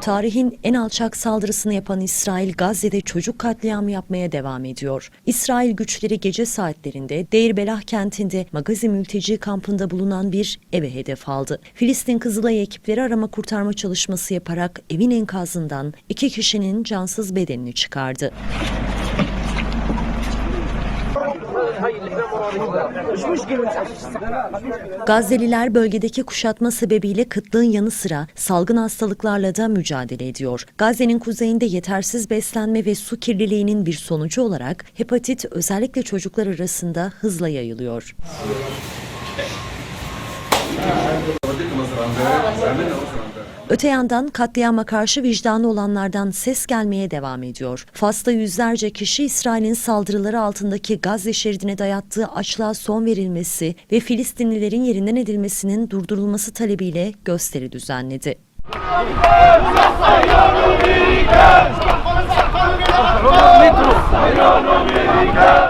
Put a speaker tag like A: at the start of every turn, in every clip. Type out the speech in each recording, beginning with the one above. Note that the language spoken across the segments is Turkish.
A: Tarihin en alçak saldırısını yapan İsrail Gazze'de çocuk katliamı yapmaya devam ediyor. İsrail güçleri gece saatlerinde Deir Belah kentinde Magazi mülteci kampında bulunan bir eve hedef aldı. Filistin Kızılay ekipleri arama kurtarma çalışması yaparak evin enkazından iki kişinin cansız bedenini çıkardı. Gazze'liler bölgedeki kuşatma sebebiyle kıtlığın yanı sıra salgın hastalıklarla da mücadele ediyor. Gazze'nin kuzeyinde yetersiz beslenme ve su kirliliğinin bir sonucu olarak hepatit özellikle çocuklar arasında hızla yayılıyor. Öte yandan katliama karşı vicdanlı olanlardan ses gelmeye devam ediyor. Fas'ta yüzlerce kişi İsrail'in saldırıları altındaki Gazze şeridine dayattığı açlığa son verilmesi ve Filistinlilerin yerinden edilmesinin durdurulması talebiyle gösteri düzenledi.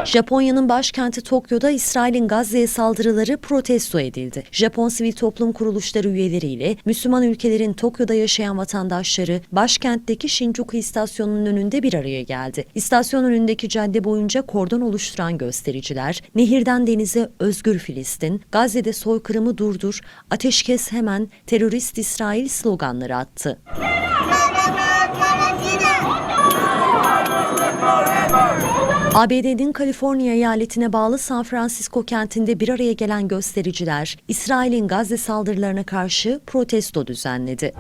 A: Japonya'nın başkenti Tokyo'da İsrail'in Gazze'ye saldırıları protesto edildi. Japon sivil toplum kuruluşları üyeleriyle Müslüman ülkelerin Tokyo'da yaşayan vatandaşları başkentteki Shinjuku istasyonunun önünde bir araya geldi. İstasyon önündeki cadde boyunca kordon oluşturan göstericiler, nehirden denize özgür Filistin, Gazze'de soykırımı durdur, ateşkes hemen, terörist İsrail sloganları attı. ABD'nin Kaliforniya eyaletine bağlı San Francisco kentinde bir araya gelen göstericiler, İsrail'in Gazze saldırılarına karşı protesto düzenledi.